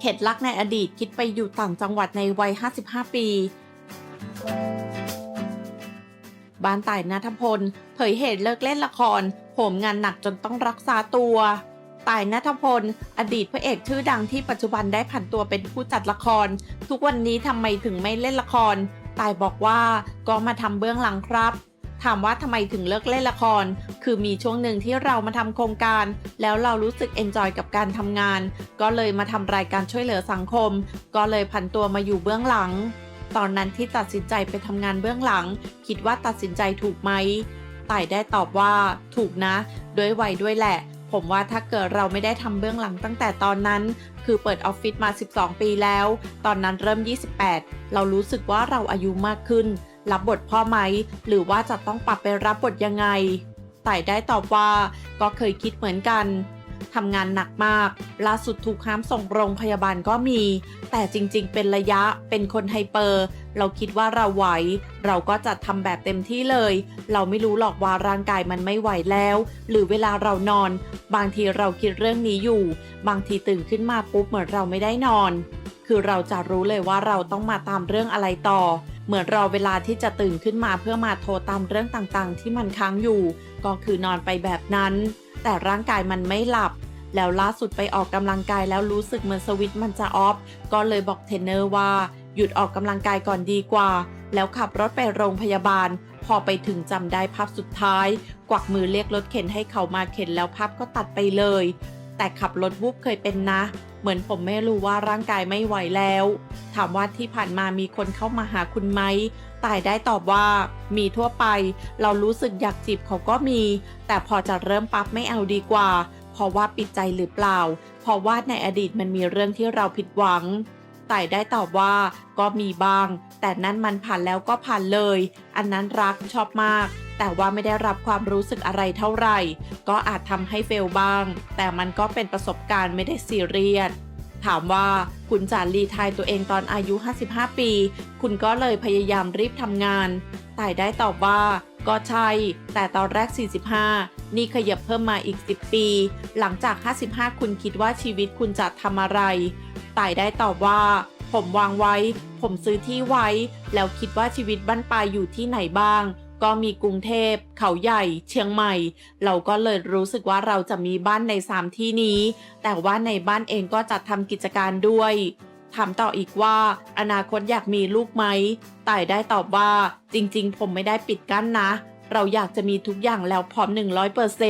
เข็ดลักในอดีตคิดไปอยู่ต่างจังหวัดในวัย 55 ปีบ้านต่ายนัทพล เผยเหตุเลิกเล่นละคร โหมงานหนักจนต้องรักษาตัวต่ายนัทพล อดีตพระเอกชื่อดังที่ปัจจุบันได้ผันตัวเป็นผู้จัดละคร ทุกวันนี้ทำไมถึงไม่เล่นละครต่ายบอกว่าก็มาทำเบื้องหลังครับ ถามว่าทำไมถึงเลิกเล่นละคร คือมีช่วงหนึ่งที่เรามาทำโครงการ แล้วเรารู้สึกเอนจอยกับการทำงาน ก็เลยมาทำรายการช่วยเหลือสังคม ก็เลยผันตัวมาอยู่เบื้องหลัง ตอนนั้นที่ตัดสินใจไปทำงานเบื้องหลัง คิดว่าตัดสินใจถูกไหมต่ายได้ตอบว่าถูกนะ ด้วยวัยด้วยแหละ ผมว่าถ้าเกิดเราไม่ได้ทำเบื้องหลังตั้งแต่ตอนนั้น คือเปิดออฟฟิศมา 12 ปีแล้ว ตอนนั้นเริ่ม 28 เรารู้สึกว่าเราอายุมากขึ้น รับบทพ่อไหม หรือว่าจะต้องปรับไปรับบทยังไงต่ได้ตอบว่าก็เคยคิดเหมือนกันทำงานหนักมาก ล่าสุดถูกห้ามส่งโรงพยาบาลก็มี แต่จริงๆ เป็นระยะเป็นคนไฮเปอร์ เราคิดว่าเราไหว เราก็จะทำแบบเต็มที่เลย เราไม่รู้หรอกว่าร่างกายมันไม่ไหวแล้ว หรือเวลาเรานอน บางทีเราคิดเรื่องนี้อยู่ บางทีตื่นขึ้นมาปุ๊บเหมือนเราไม่ได้นอน คือเราจะรู้เลยว่าเราต้องมาตามเรื่องอะไรต่อ เหมือนรอเวลาที่จะตื่นขึ้นมาเพื่อมาโทรตามเรื่องต่างๆ ที่มันค้างอยู่ ก็คือนอนไปแบบนั้น แต่ร่างกายมันไม่หลับ แล้วล่าสุดไปออกกำลังกายแล้วรู้สึกเหมือนสวิตช์มันจะออฟ ก็เลยบอกเทรนเนอร์ว่า หยุดออกกำลังกายก่อนดีกว่า แล้วขับรถไปโรงพยาบาล พอไปถึงจำได้ภาพสุดท้าย กวักมือเรียกรถเข็นให้เขามาเข็นแล้วภาพก็ตัดไปเลย แต่ขับรถวูบเคยเป็นนะ เหมือนผมไม่รู้ว่าร่างกายไม่ไหวแล้ว ถามว่าที่ผ่านมามีคนเข้ามาหาคุณไหมตายได้ตอบว่า มีทั่วไป เรารู้สึกอยากจีบเขาก็มี แต่พอจะเริ่มปั๊บไม่เอาดีกว่า เพราะว่าปิดใจหรือเปล่า เพราะว่าในอดีตมันมีเรื่องที่เราผิดหวังต่ายได้ตอบว่าก็มีบ้าง แต่นั่นมันผ่านแล้วก็ผ่านเลย อันนั้นรักชอบมาก แต่ว่าไม่ได้รับความรู้สึกอะไรเท่าไหร่ ก็อาจทำให้เฟลบ้าง แต่มันก็เป็นประสบการณ์ไม่ได้ซีเรียสถามว่าคุณจารีทายตัวเองตอนอายุ 55 ปี คุณก็เลยพยายามรีบทำงานต่ได้ตอบว่า ก็ใช่ แต่ตอนแรก 45 นี่ขยับเพิ่มมาอีก 10 ปี หลังจาก 55 คุณคิดว่าชีวิตคุณจะทำอะไรต่ายได้ตอบว่า ผมวางไว้ ผมซื้อที่ไว้ แล้วคิดว่าชีวิตบั้นปลายอยู่ที่ไหนบ้าง ก็มีกรุงเทพ เขาใหญ่ เชียงใหม่ เราก็เลยรู้สึกว่าเราจะมีบ้านใน 3 ที่นี้ แต่ว่าในบ้านเองก็จะทำกิจการด้วยถามต่ออีกว่า อนาคตอยากมีลูกไหมต่ายได้ตอบว่า จริงๆ ผมไม่ได้ปิดกั้นนะ เราอยากจะมีทุกอย่างแล้วพร้อม 100%เซ